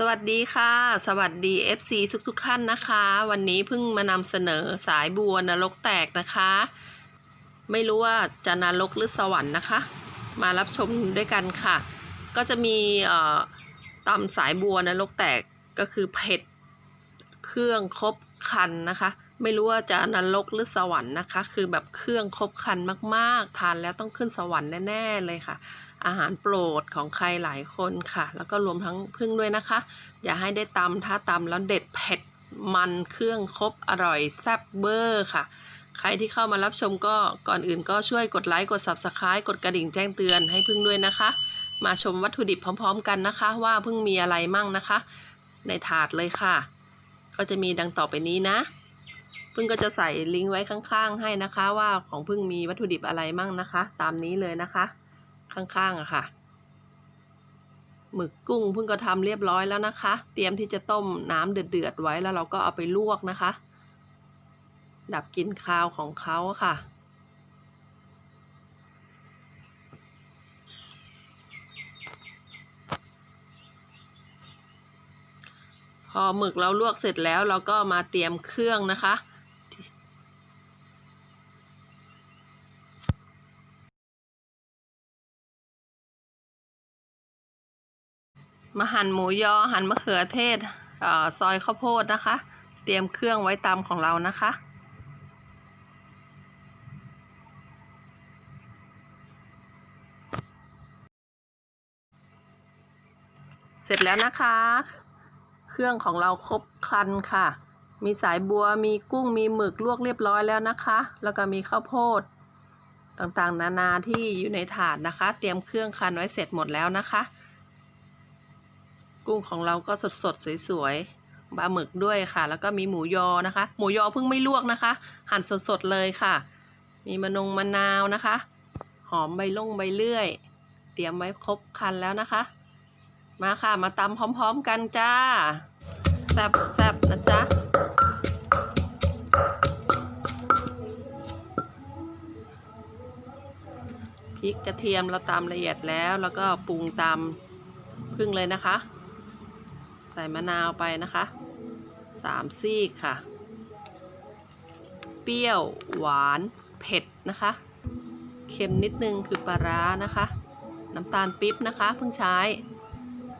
สวัสดีค่ะ สวัสดี FC ทุกทุกท่านนะคะ วันนี้เพิ่งมานำเสนอสายบัวนรกแตกนะคะ ไม่รู้ว่าจะนรกหรือสวรรค์นะคะ มารับชมด้วยกันค่ะ ก็จะมีตำสายบัวนรกแตกก็คือเผ็ดเครื่องครบคันนะคะ ไม่รู้ว่าจะนรกหรือสวรรค์นะคะ คือแบบเครื่องครบคันมากๆ ทานแล้วต้องขึ้นสวรรค์แน่ๆเลยค่ะ อาหารโปรดของใครหลายคนค่ะ แล้วก็รวมทั้งพึ่งด้วยนะคะ อย่าให้ได้ตำถ้าตำแล้วเด็ดเผ็ดมันเครื่องครบอร่อยแซ่บเบอร์ค่ะ ใครที่เข้ามารับชมก็ก่อนอื่นก็ช่วยกดไลค์กด Subscribe กดกระดิ่งแจ้งเตือนให้พึ่งด้วยนะคะ มาชมวัตถุดิบพร้อม ๆ กันนะคะ ว่าพึ่งมีอะไรมั่งนะคะ ในถาดเลยค่ะ ก็จะมีดังต่อไปนี้นะ พึ่งก็จะใส่ลิงก์ไว้ข้างๆ ให้นะคะ ว่าของพึ่งมีวัตถุดิบอะไรมั่งนะคะ ตามนี้เลยนะคะ ข้างๆอะค่ะหมึกกุ้งเพิ่งก็ทำเรียบร้อยแล้วนะคะ เตรียมที่จะต้มน้ำเดือดๆไว้แล้วเราก็เอาไปลวกนะคะ ดับกลิ่นคาวของเขาค่ะ พอหมึกเราลวกเสร็จแล้วเราก็มาเตรียมเครื่องนะคะ มาหั่นหมูยอหั่นมะเขือเทศเออซอยข้าวโพดนะคะ เตรียมเครื่องไว้ตามของเรานะคะ เสร็จแล้วนะคะ เครื่องของเราครบครันค่ะ มีสายบัวมีกุ้งมีหมึกลวกเรียบร้อยแล้วนะคะ แล้วก็มีข้าวโพดต่างๆ นานาที่อยู่ในถาดนะคะ เตรียมเครื่องคันไว้เสร็จหมดแล้วนะคะ กุ้งของเราก็สดๆสวยๆปลาหมึกด้วยค่ะ แล้วก็มีหมูยอนะคะ หมูยอเพิ่งไม่ลวกนะคะ หั่นสดๆเลยค่ะ มีมะนงมะนาวนะคะ หอมใบล่งใบเลื่อย เตรียมไว้ครบคันแล้วนะคะ มาค่ะมาตำพร้อมๆกันจ้าแซบๆนะจ๊ะพริกกระเทียมเราตำละเอียดแล้วแล้วก็ปรุงตามพึ่งเลยนะคะ ใส่มะนาวไปนะคะสามซีกค่ะ เปรี้ยวหวานเผ็ดนะคะ เค็มนิดนึงคือปลาร้านะคะ น้ำตาลปิ๊บนะคะเพิ่งใช้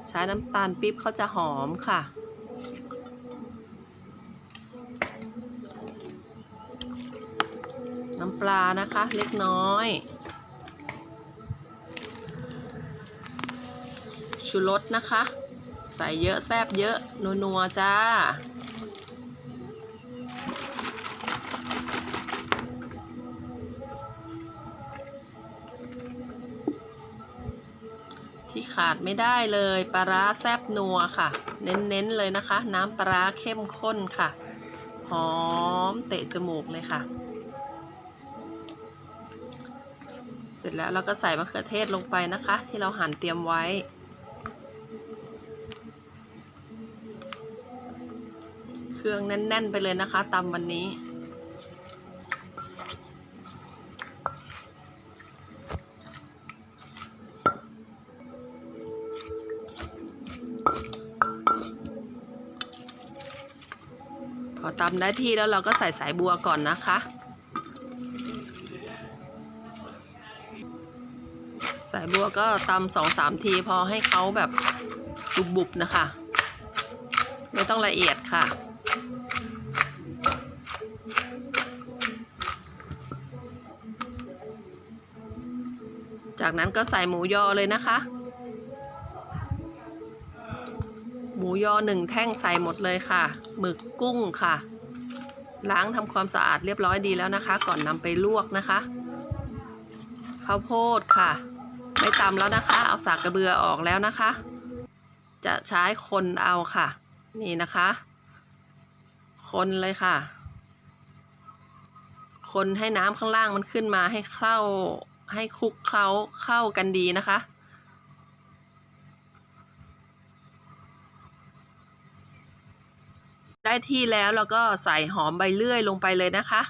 ใช้น้ำตาลปิ๊บเขาจะหอมค่ะ น้ำปลานะคะเล็กน้อยชูรสนะคะ ใส่เยอะแซบเยอะ นัวๆจ้า ที่ขาดไม่ได้เลยปลาร้าแซบนัวค่ะ เน้นๆเลยนะคะ น้ำปลาร้าเข้มข้นค่ะ หอมเตะจมูกเลยค่ะ เสร็จแล้วเราก็ใส่มะเขือเทศลงไปนะคะ ที่เราหั่นเตรียมไว้ เครื่องแน่น ๆ ไปเลยนะคะตำวันนี้ พอตำได้ที่แล้วเราก็ใส่สายบัวก่อนนะคะ สายบัวก็ตำสองสามทีพอให้เขาแบบบุบๆนะคะ ไม่ต้องละเอียดค่ะ จากนั้นก็ใส่หมูยอเลยนะคะ หมูยอหนึ่งแท่งใส่หมดเลยค่ะ หมึกกุ้งค่ะ ล้างทำความสะอาดเรียบร้อยดีแล้วนะคะ ก่อนนำไปลวกนะคะ ข้าวโพดค่ะ ไม่ตำแล้วนะคะ เอาสากกระเบือออกแล้วนะคะ จะใช้คนเอาค่ะ นี่นะคะ คนเลยค่ะ คนให้น้ำข้างล่างมันขึ้นมาให้เข้า ให้คลุกเคล้าเข้ากันดีนะคะ ได้ที่แล้วเราก็ใส่หอมใบเลื่อยลงไปเลยนะคะ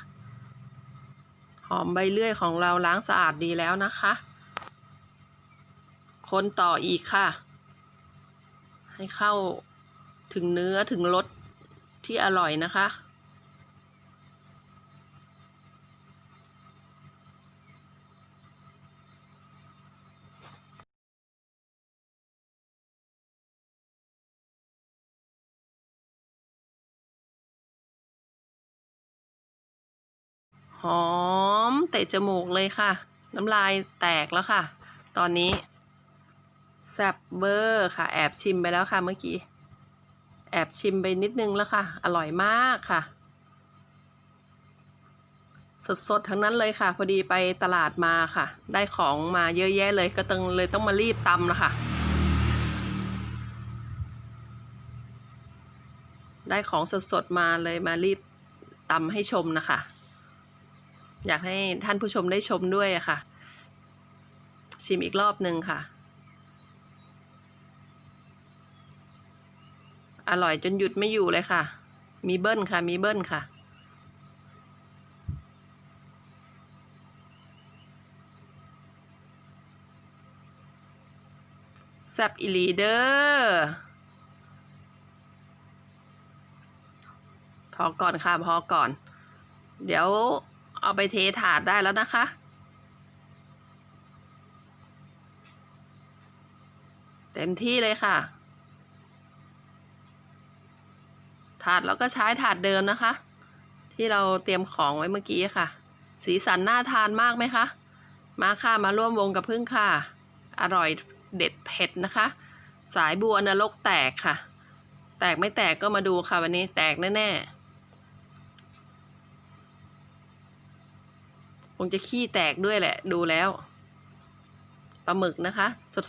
หอมใบเลื่อยของเราล้างสะอาดดีแล้วนะคะ คนต่ออีกค่ะ ให้เข้าถึงเนื้อถึงรสที่อร่อยนะคะ อมเตะจมูกเลยค่ะ น้ำลายแตกแล้วค่ะ ตอนนี้แซบเบอร์ค่ะ แอบชิมไปแล้วค่ะเมื่อกี้ แอบชิมไปนิดนึงแล้วค่ะ อร่อยมากค่ะ สดๆ ทั้งนั้นเลยค่ะ พอดีไปตลาดมาค่ะ ได้ของมาเยอะแยะเลยก็ต้องเลยต้องมารีบตำนะคะได้ของสดๆ มาเลยมารีบตำให้ชมนะคะ อยากให้ท่านผู้ชมได้ชมด้วยค่ะ ชิมอีกรอบหนึ่งค่ะ อร่อยจนหยุดไม่อยู่เลยค่ะ มีเบิ้ลค่ะ มีเบิ้ลค่ะ แซบอีลีเดอร์พอก่อนค่ะ พอก่อน เดี๋ยว เอาไปเทถาดได้แล้วนะคะ เต็มที่เลยค่ะ ถาดเราก็ใช้ถาดเดิมนะคะ ที่เราเตรียมของไว้เมื่อกี้ค่ะ สีสันน่าทานมากไหมคะ มาค่ะมาร่วมวงกับพึ่งค่ะ อร่อยเด็ดเผ็ดนะคะ สายบัวนรกแตกค่ะ แตกไม่แตกก็มาดูค่ะวันนี้แตกแน่ๆ คงจะขี้แตกด้วยแหละ ดูแล้วปลาหมึกนะคะ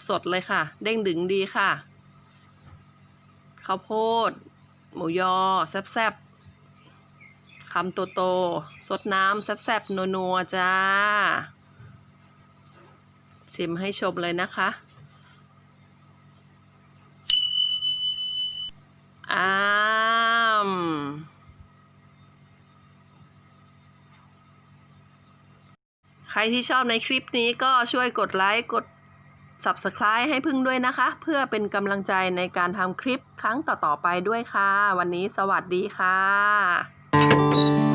สดๆเลยค่ะ เด้งดึงดีค่ะข้าวโพด หมูยอ แซ่บๆคำโตโตสดน้ำแซ่บๆนัวๆจ้าชิมให้ชมเลยนะคะ อ้ามใคร ที่ชอบในคลิปนี้ก็ช่วยกดไลค์กด Subscribe ให้พึ่งด้วยนะคะ เพื่อเป็นกำลังใจในการทำคลิปครั้งต่อๆไปด้วยค่ะ วันนี้สวัสดีค่ะ